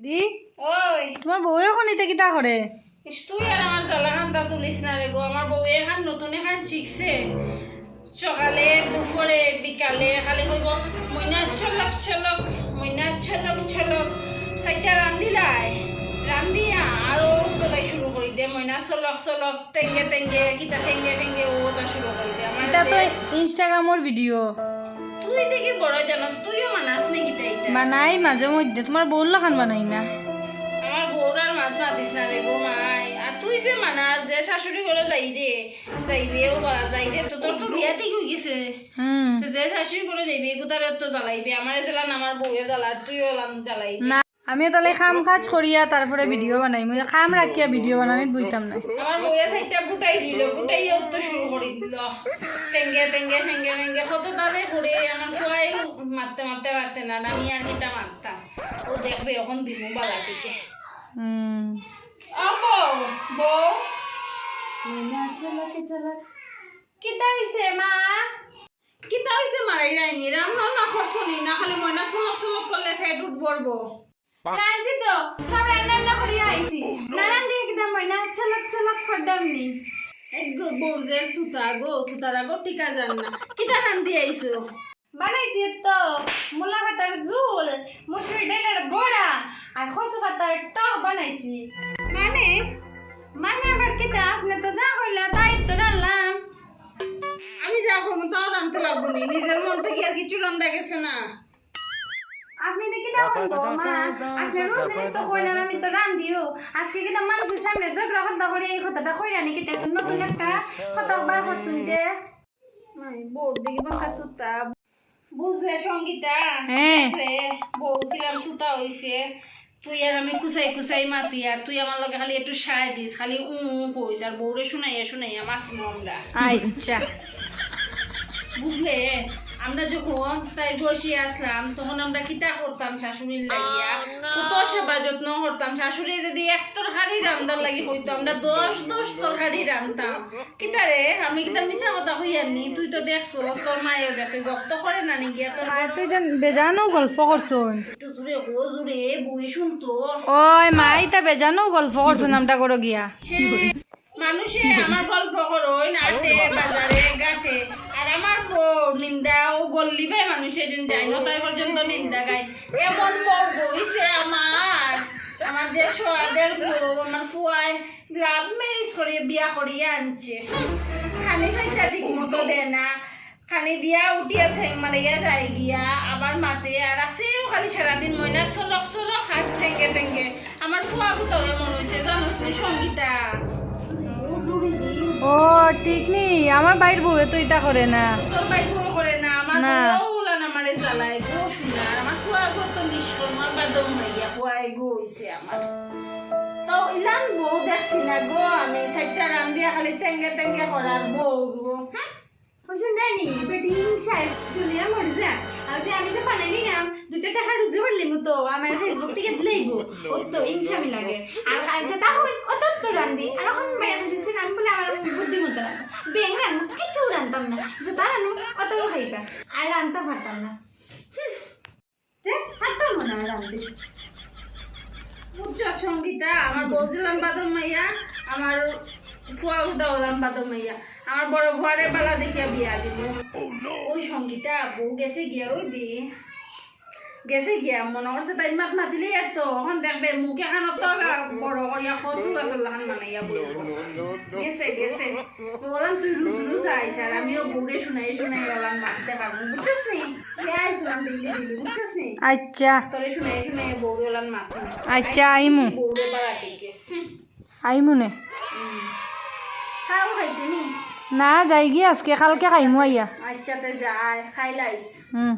দি। ওই। তোমার বউ এখন এটা কিতা করে তুই আর আমার জ্বালা খান্তা তুলিস না রে গো। আমার বউ এখান নতুন এখান শিখছে সকালে দুপুরে বিকালে খালি কইব মইনা ছলক ছলক মইনা ছলক ছলক চাইটা রান্ধিলাই রান্ধিয়া আৰু গলাই শুরু কৰি দে। মইনা চলক চলক টেঙ্গে টেঙ্গে কিতা টেঙ্গে টেঙ্গে ও ওটা শুরু কৰি দে। আমার এটা তো ইনস্টাগ্রামের ভিডিও তুই দেখি বড় জানাস তুইও মানাস নি কিতা ইতা বানাই মাঝে মধ্যে তোমার বউর খান বানাই না। আমার বউরার মাছ মাতিস না রে গো মাই আর তুই যে মানাস যে শাশুড়ি ঘরে যাই রে যাইবেও বলা যাই রে তো তোর তো বিয়া ঠিক হয়ে গেছে। যে শাশুড়ি ঘরে যাইবে এগুতারে তো জ্বালাইবে আমার জ্বালান আমার বউয়ে জ্বালা তুইও লান জ্বালাইবি না আমি তাহলে খাম কাজ করিয়া তারপরে ভিডিও বানাই। মই খাম রাখিয়া ভিডিও বানানিত বইতাম না আমার বউয়ে সাইডটা গুটাই দিল গুটাইও তো শুরু করে দিল। টেঙ্গে টেঙ্গে ফেঙ্গে ফেঙ্গে কত তাদের করে আমার খোয়াই মারতে মারতে পারছে না আমি আর কিটা মারতাম ও দেখবে এখন হুম ও বউ বউ কিতা হইছে মা? কিতা হইছে মারাই রাইনি রান্না না করছ নি না খালি ময়না চমক চমক করলে ফেট উঠ রাঁধছি তো সব রান্না রান্না করিয়া আইছি। নারান দিয়ে কিতা ময়না চালাক চালাক খড্ডাম নি গো বউদের তুতা গো তুতারা গো টিকা জান না। কিতা রান্ধি আইছো? বানাইছি তো মূলা পাতার ঝোল মুসুরি ডালের বড়া আর খসু পাতার টক বানাইছি। মানে? মানে আবার আপনি তো যা কইলা তাই তো রান্নাম। আমি যা করব তাও রান্ধতে লাগবো নিজের মন থেকে আর কিছু রান্ধা গেছে না। আপনি তো কিতা কইবো মা? আপনি রোজ তো কইলেন আমি তো রান্ধিও আজকে কিতা মানুষের সামনে ঝগড়া কথা করে এই কথাটা কইরা নি কিতা একটা নতুন একটা কথা বার করছুন যে নাই বউর দিকে বাঁকা তুতা। বুঝলে সঙ্গীতা হ্যাঁ। বউ কিরাম তুতা হইছে। তুই আর আমি কুচাই কুচাই মাতি আর তুই আমার লগে খালি একটু সায় দিস খালি উ উ কইস আর বউরে শুনাইয়া শুনাইয়া মাতি আমরা। আচ্ছা। বুঝলে? আমরা যখন তাই বসে আসলাম তখন আমরা কিতা করতাম শাশুড়ির লাগিয়া? কত সেবা যত্ন করতাম। শাশুড়ি যদি এক তরকারি রান্দার লাগি হইতো আমরা দশ দশ তরকারি রান্ধতাম কিতা রে? আমি কিতা মিশা কথা হইয়ানি তুই তো দেখছ তোর মায়েও দেখে গপ্ত করে না নি গিয়া তোর তুই বেজানো গল্প করছুন টুতুরে ও জুড়ে বই শুনতো ওই মা ইতা বেজানো গল্প করছুন আমটা করো গিয়া। মানুষে আমার গল্প করোই নাটে বাজারে গাতে আর আমার বউ নিন্দা, ও গল্লি ভাই মানুষের দিন যায় না, তাই পর্যন্ত নিন্দা গায়। এমন বউ বইছে আমার। আমার যে সোয়াদের বউ, আমার ফুয়াই লাভ ম্যারেজ করিয়ে বিয়া করিয়ে আনছে। খানি সাইটা ঠিক মতো দেয় না। খানি দিয়া উঠিয়া ঠেং মারিয়া যায় গিয়া। আবার মাতে আর আছেও খালি সারাদিন ময়না চলক চলক হাত ঠেঙ্গে ঠেঙ্গে। আমার ফুয়া কোথাও এমন হয়েছে জানোস নি সঙ্গীতা? ও ঠিক নি আমার বাইর বউ তো ইতা করে না। তোর বাইর বউ করে না আমার না। আমারে জ্বালায় গো শুনা আমার ফুয়া গো তো নিষ্কর্ম গো হইছে আমার। তো ইলান বউ দেখছি না গো আমি চারটা রান্দিয়া খালি টেঙ্গে টেঙ্গে করার বউ গো। হুম? তো আমার ফেসবুক থেকে দিলেইব ও তো লাগে। আর খাইতে তাহলে অত তো রান্ধি আর এখন মেয়ের দিচ্ছি আমি বলে আমার বুদ্ধি মতো রান্ধ বেং রান্না কিছু রান্ধতাম না। যে তার অত খাইতাম আর রান্ধতে পারতাম না। পারতাম না সঙ্গীতা? আমার বউ দিলাম বাদম মাইয়া আমার ফুয়া বাদম মাইয়া। আমার বড় ভুয়ারে বালা দেখিয়া বিয়া দিব। ওই সঙ্গীতা বউ গেছে গিয়া ওই দি গেছে গিয়া মনে করছে তাই মাত মাতিলে এত এখন দেখবে মুখে খানো তো বড় করিয়া খসু লাহান মানাইয়া বলব গেছে গেছে। বললাম তুই রুজ রুজ আইস আর আমিও বউরে শুনাই শুনাই গেলাম মারতে পারব বুঝছিস নি? আইসলাম দিল্লি দিল্লি বুঝছিস নি? আচ্ছা। তোরে শুনাই শুনাই বউরে গেলাম মারতে আচ্ছা আইমু। বউরে বাড়া থেকে আইমু নে? চাও খাইতে নি? না যাই গিয়ে আজকে কালকে খাইমু আইয়া। আচ্ছা তে যায় খাইলাইস হুম